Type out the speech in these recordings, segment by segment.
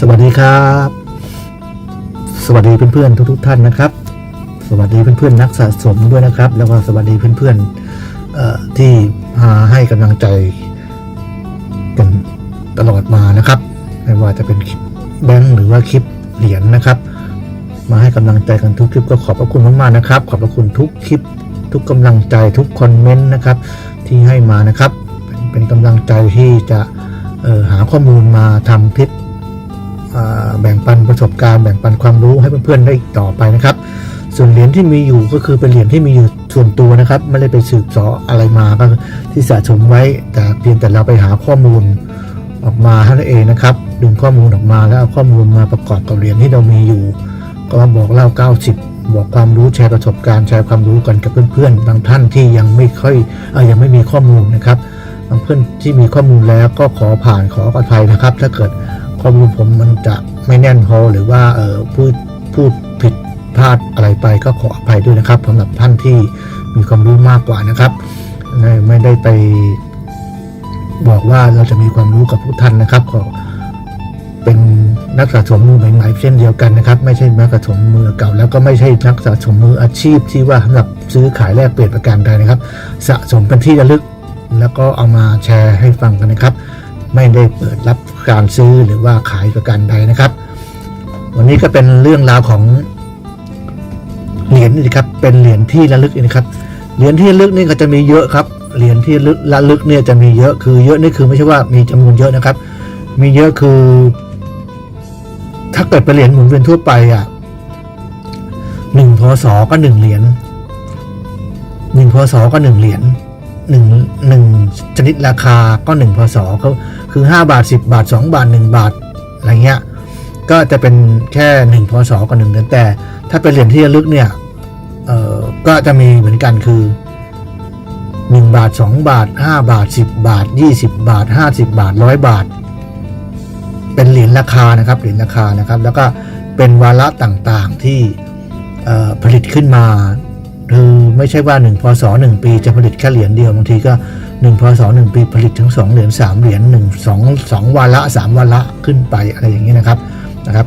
สวัสดีครับ สวัสดีเพื่อนๆทุกๆท่านนะครับ สวัสดีเพื่อนๆนักสะสมด้วยนะครับ แล้วก็สวัสดีเพื่อนๆเอ่อที่มาให้กำลังใจกันตลอดมานะครับ ไม่ว่าจะเป็นคลิปแบงค์หรือว่าคลิปเหรียญนะครับ มาให้กำลังใจกันทุกคลิปก็ขอบพระคุณมากๆนะครับ ขอบพระคุณทุกคลิป ทุกกำลังใจทุกคอมเมนต์นะครับ ที่ให้มานะครับ เป็นกำลังใจที่จะหาข้อมูลมาทำคลิป แบ่งปันประสบการณ์แบ่งปันความรู้ให้เพื่อนๆได้อีกต่อไปนะครับ ส่วนเหรียญที่มีอยู่ก็คือเป็นเหรียญที่มีอยู่ส่วนตัวนะครับ ไม่ได้ไปสืบเสออะไรมาก็ที่สะสมไว้แต่เพียงแต่เราไปหาข้อมูลออกมาเท่านั้นเองนะครับดึงข้อมูลออกมาแล้วเอาข้อมูลมาประกอบกับเหรียญที่เรามีอยู่ ก็มาบอกเล่า 90 บอกความรู้แชร์ประสบการณ์แชร์ความรู้กันกับเพื่อนๆบางท่านที่ยังไม่ค่อยอยังไม่มีข้อมูลนะครับบางเพื่อนที่มีข้อมูลแล้วก็ขอผ่านขออภัยนะครับ ถ้าเกิด ข้อมูลผมมันจะไม่แน่นพอหรือว่าเออพูดพูดผิดพลาดอะไรไปก็ขออภัยด้วยนะครับสำหรับท่านที่มีความรู้มากกว่านะครับ ไม่ได้ไปบอกว่าเราจะมีความรู้กับทุกท่านนะครับก็เป็นนักสะสมมือใหม่ๆเช่นเดียวกันนะครับ ไม่ใช่นักสะสมมือเก่า แล้วก็ไม่ใช่นักสะสมมืออาชีพที่ว่าสำหรับซื้อขายแลกเปลี่ยนประการใดนะครับ สะสมเป็นที่ระลึก แล้วก็เอามาแชร์ให้ฟังกันนะครับ ไม่ได้เปิดรับการซื้อหรือว่าขายประกันใดนะครับ วันนี้ก็เป็นเรื่องราวของเหรียญนี่ครับ เป็นเหรียญที่ระลึกนี่ครับ เหรียญที่ระลึกนี่ก็จะมีเยอะครับ เหรียญที่ระลึกเนี่ยจะมีเยอะ คือเยอะนี่คือไม่ใช่ว่ามีจำนวนเยอะนะครับ มีเยอะคือ ถ้าเกิดเป็นเหรียญหมุนเวียนทั่วไปอะหนึ่งพศก็หนึ่งเหรียญหนึ่งพศก็หนึ่งเหรียญหนึ่งหนึ่งชนิดราคาก็หนึ่งพศก็ คือห้าบาทสิบาทสองบาทหนึ่งบาทอะไรเงี้ยก็จะเป็นแค่หนึ่งพศกับหนึ่งเดือนแต่ ถ้าเป็นเหรียญที่ระลึกเนี่ยก็จะมีเหมือนกันคือหนึ่งบาทสองบาทห้าบาทสิบบาทยี่สิบบาทห้าสิบบาทร้อยบาท เป็นเหรียญราคานะครับเหรียญราคานะครับ แล้วก็เป็นวาระต่างๆที่ผลิตขึ้นมาคือไม่ใช่ว่า1พศ1ปีจะผลิตแค่เหรียญเดียวบางทีก็ 1พศ1ปีผลิตถึง 2 เหรียญ3เหรียญ1 2 2วาระ3วาระขึ้นไปอะไรอย่างนี้นะครับนะครับ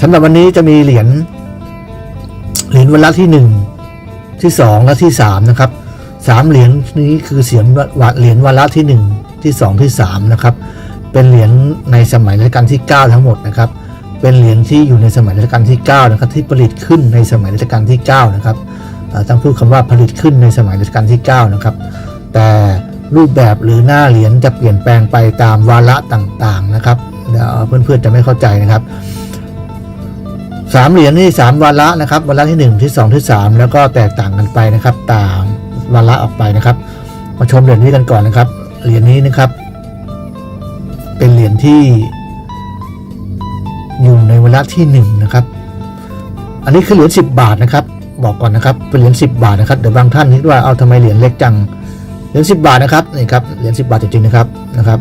สำหรับวันนี้จะมีเหรียญเหรียญวาระที่ 1 ที่ 2 และที่ 3 นะครับสามเหรียญนี้คือเสียงวเหรียญวาระที่ 1 ที่ 2 ที่ 3 นะครับ เป็นเหรียญในสมัยรัชกาลที่ 9 ทั้งหมดนะครับ เป็นเหรียญที่อยู่ในสมัยรัชกาลที่ 9 นะครับ ที่ผลิตขึ้นในสมัยรัชกาลที่ 9 นะครับต้องพูดคำว่าผลิตขึ้นในสมัยรัชกาลที่ 9 นะครับ แต่ รูปแบบหรือหน้าเหรียญจะเปลี่ยนแปลงไปตามวาระต่างๆนะครับเดี๋ยวเพื่อนๆจะไม่เข้าใจนะครับสามเหรียญนี่สามวาระนะครับวาระที่หนึ่งที่สองที่สามแล้วก็แตกต่างกันไปนะครับ ตามวาระออกไปนะครับ มาชมเหรียญนี้กันก่อนนะครับ เหรียญนี้นะครับ เป็นเหรียญที่อยู่ในวาระที่หนึ่งนะครับ อันนี้คือเหรียญ10บาทนะครับ บอกก่อนนะครับเป็นเหรียญ10บาทนะครับเดี๋ยวบางท่านคิดว่าเอาทำไมเหรียญเล็กจัง เหรียญ10บาทนะครับนี่ครับเหรียญ10บาทจริงๆนะครับนะครับ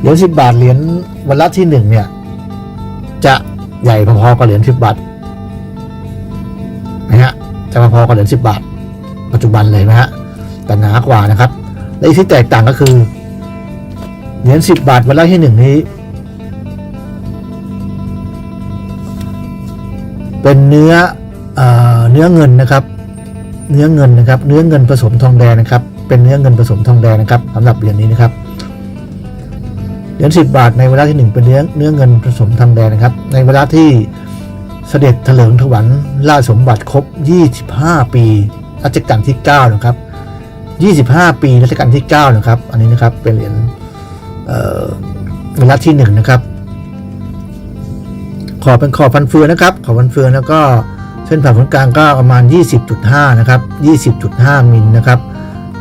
เหรียญ10บาทเหรียญวันละที่หนึ่งเนี่ยจะใหญ่พอๆกับเหรียญ10บบาทนะฮะจะพอๆกับเหรียญ10บบาท ปัจจุบันเลยนะฮะแต่หนากว่านะครับและอีกที่แตกต่างก็คือเหรียญ10บบาทวันละที่หนึ่งนี้ เป็นเนื้อเอเนื้อเงินนะครับ เนื้อเงินนะครับ เนื้อเงินผสมทองแดงนะครับ เป็นเนื้อเงินผสมทองแดงนะครับสำหรับเหรียญนี้นะครับเหรียญสิบาทในเวลาที่หนึ่งเป็นเนื้อเนื้อเงินผสมทองแดงนะครับ ในเวลาที่เสด็จเถลิงถวันราชสมบัติครบ 25 ปีรัชกาลที่ 9 นะครับ 25 ปีรัชกาลที่ 9 นะครับ อันนี้นะครับเป็นเหรียญเอ่อเวลาที่หนึ่งนะครับ ขอบเป็นขอบฟันเฟืองนะครับ ขอบฟันเฟืองแล้วก็ ส้นผ่าศูนย์กลางก็ประมาณ 20.5 นะครับ 20.5 มิลนะครับ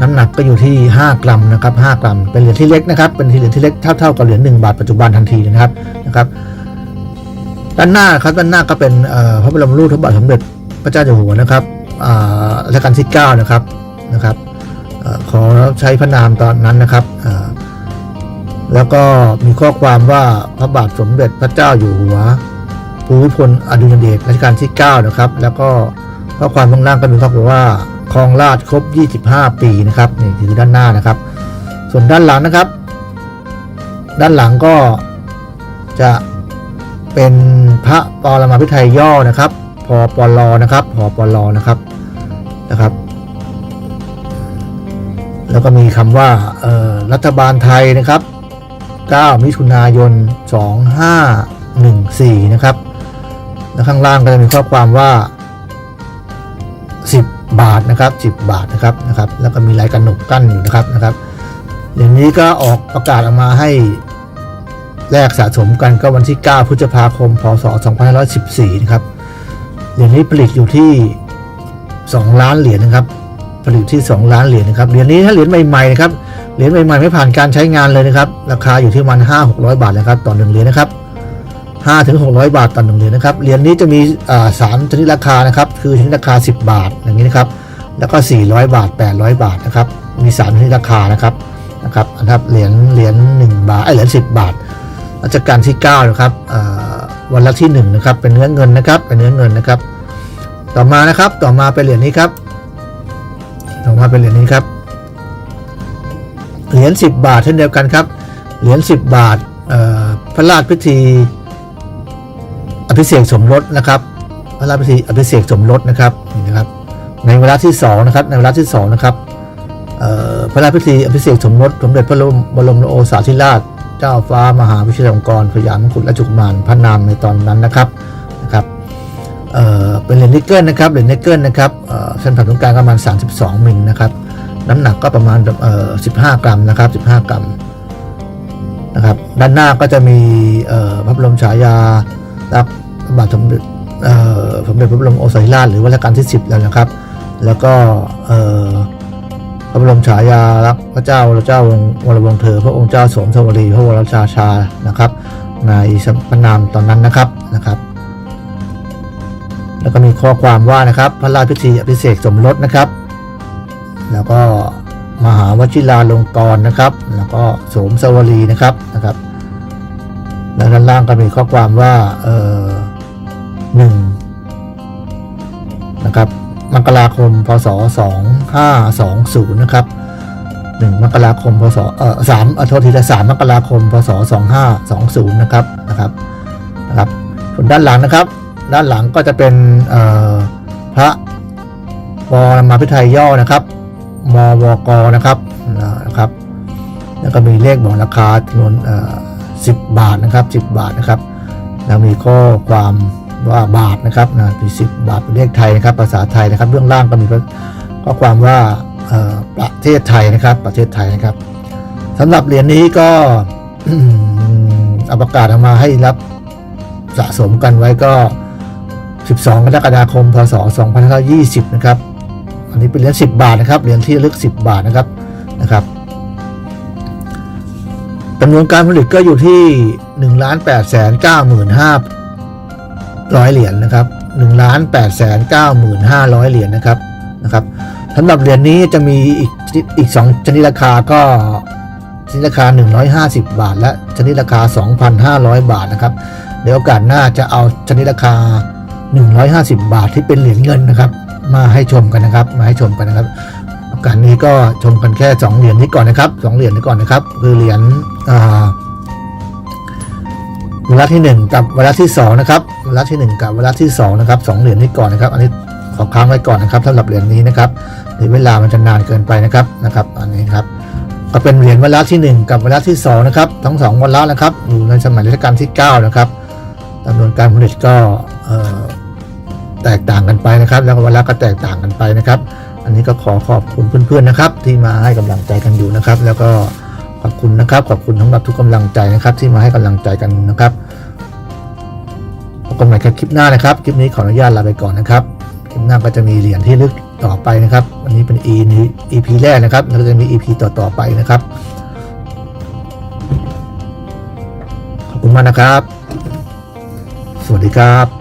น้ำหนักก็อยู่ที่ 5 กรัมนะครับ 5 กรัม เป็นเหรียญที่เล็กนะครับ เป็นเหรียญที่เล็กเท่าๆกับเหรียญ1บาทปัจจุบันทันทีนะครับ นะครับ ด้านหน้าครับ ด้านหน้าก็เป็นพระบรมรูปพระบาทสมเด็จพระเจ้าอยู่หัวนะครับอ่ารัชกาลที่ 9 นะครับ นะครับอขอใช้พระนามตอนนั้นนะครับ แล้วก็มีข้อความว่าพระบาทสมเด็จพระเจ้าอยู่หัว ภูมิพลอดุลยเดชรัชกาลที่ 9 นะครับ แล้วก็ข้อความข้างล่างก็มีข้อความว่าครองราชครบ 25 ปีนะครับนี่คือด้านหน้านะครับ ส่วนด้านหลังนะครับ ด้านหลังก็จะเป็นพระปรมาภิไธยย่อนะครับพอปลนะครับพอปลนะครับนะครับ แล้วก็มีคำว่ารัฐบาลไทยนะครับ 9 มิถุนายน 2514 นะครับ แล้วข้างล่างก็จะมีข้อความว่า 10 บาทนะครับ 10 บาทนะครับนะครับ แล้วก็มีลายกระหนกกั้นอยู่นะครับนะครับอย่างนี้ก็ออกประกาศออกมาให้แลกสะสมกันก็วันที่ 9 พฤษภาคม พศ 2514 นะครับ เหรียญนี้ผลิตอยู่ที่ 2 ล้านเหรียญนะครับ ผลิตที่ 2 ล้านเหรียญนะครับ เหรียญนี้ถ้าเหรียญใหม่ๆนะครับ เหรียญใหม่ๆไม่ผ่านการใช้งานเลยนะครับ ราคาอยู่ที่มัน5 600 บาทนะครับ ต่อหนึ่งเหรียญนะครับ 5ถึง600 บาทต่อหนึ่งเหรียญนะครับ เหรียญนี้จะมีสามชนิดราคานะครับ คือชนิดราคา 10 บาทอย่างนี้นะครับ แล้วก็ 400 บาท 800 บาทนะครับ มี3ชนิดราคานะครับ นะครับ อันดับ เหรียญ เหรียญ1บาทไอเหรียญ10 บาท รัชกาลที่9นะครับวันละที่1นะครับ เป็นเนื้อเงินนะครับ เป็นเนื้อเงินนะครับ ต่อมานะครับ ต่อมาเป็นเหรียญนี้ครับ ต่อมาเป็นเหรียญนี้ครับ เหรียญ10 บาทเช่นเดียวกันครับ เหรียญ10 บาทพระราชพิธี ภิเษกสมรสนะครับ พระราชพิธีอภิเษกสมรสนะครับนี่นะครับ ในเวลาที่2นะครับในเวลาที่2นะครับพระราชพิธีอภิเษกสมรสสมเด็จพระบรมโอษาธิราช เจ้าฟ้ามหาวิชิตลงกรณ์พยามงกุฎราชกุมารพระนามในตอนนั้นนะครับนะครับเเป็นเหรียญนิกเกิลนะครับเหรียญนิกเกิลนะครับเส้นผ่านศูนย์กลางประมาณ 32มิลนะครับน้ำหนักก็ประมาณ15 กรัมนะครับ15 กรัมนะครับด้านหน้าก็จะมีพระบรมฉายาลักษณ์ บาทสมเด็จเอ่อสมเด็จพระบรมโอรสาธิราชหรือว่ารัชกาลที่ 10 แล้วนะครับ แล้วก็พระบรมฉายาลักษณ์พระเจ้าพระเจ้าวงวรวงศ์เธอ พระองค์เจ้าสมสวรีพระวรชาชานะครับ ในพระนามตอนนั้นนะครับนะครับ แล้วก็มีข้อความว่านะครับพระราชพิธีอภิเษกสมรสนะครับ แล้วก็มหาวชิราลงกรณ์นะครับ แล้วก็โสมสวรีนะครับนะครับ แล้วด้านล่างก็มีข้อความว่าเออ หนึ่งนะครับมกราคมพศสองห้าสองศูนย์นะครับหนึ่งมกราคมพศเออสามอโทษทีละสามมกราคมพศสองห้าสองศูนย์นะครับนะครับนะครับส่วนด้านหลังนะครับ ด้านหลังก็จะเป็นพระวรมาพิไทยย่อนะครับมวกนะครับนะครับแล้วก็มีเลขบอกราคาจำนวนเอ่อ10บาทนะครับ10บาทนะครับ แล้วมีข้อความ ว่าบาทนะครับนะสิบบาทเป็นเลขไทยนะครับ ภาษาไทยนะครับ เรื่องล่างก็มีข้อความว่าประเทศไทยนะครับ ประเทศไทยนะครับ สำหรับเหรียญนี้ก็อประกาศออกมาให้รับสะสมกันไว้ก็ 12 กรกฎาคม พศ 2520 นะครับ อันนี้เป็นเหรียญ10 บาทนะครับ เหรียญที่ลึก 10 บาทนะครับ นะครับจำนวนการผลิตก็อยู่ที่ 1 8 9 5 0 0 0 ร้อยเหรียญนะครับหนึ่งล้านแปดแสนเก้าหมื่นห้าร้อยเหรียญนะครับนะครับสำหรับเหรียญนี้จะมีอีกอีกสองชนิดราคาก็ชนิดราคา 150 บาท และชนิดราคา 2,500 บาทนะครับ เดี๋ยวโอกาสหน้าจะเอาชนิดราคา 150 บาทที่เป็นเหรียญเงินนะครับ มาให้ชมกันนะครับ มาให้ชมกันนะครับโอกาสนี้ก็ชมกันแค่ 2 เหรียญนี้ก่อนนะครับ 2 เหรียญนี้ก่อนนะครับ คือเหรียญวาระที่ 1 กับวาระที่2นะครับ วลาที่ 1 กับวลาที่2นะครับสองเหรียญนี้ก่อนนะครับ อันนี้ขอค้างไว้ก่อนนะครับสำหรับเหรียญนี้นะครับเดี๋ยวเวลามันจะนานเกินไปนะครับนะครับ อันนี้ครับก็เป็นเหรียญวลาที่ 1 กับวลาที่2นะครับทั้งสองเวลานะครับอยู่ในสมัยรัชกาลที่9นะครับจำนวนการผลิตก็แตกต่างกันไปนะครับ แล้วก็วลาก็แตกต่างกันไปนะครับ อันนี้ก็ขอขอบคุณเพื่อนๆนะครับ ที่มาให้กำลังใจกันอยู่นะครับ แล้วก็ขอบคุณนะครับ ขอบคุณสำหรับทุกกำลังใจนะครับ ที่มาให้กำลังใจกันนะครับ กันใหม่กับคลิปหน้านะครับ คลิปนี้ขออนุญาตลาไปก่อนนะครับ คลิปหน้าก็จะมีเหรียญที่ลึกต่อไปนะครับวันนี้เป็น E นี้ EP แรกนะครับแล้วก็จะมี EP ต่อๆไปนะครับ ขอบคุณมากนะครับ สวัสดีครับ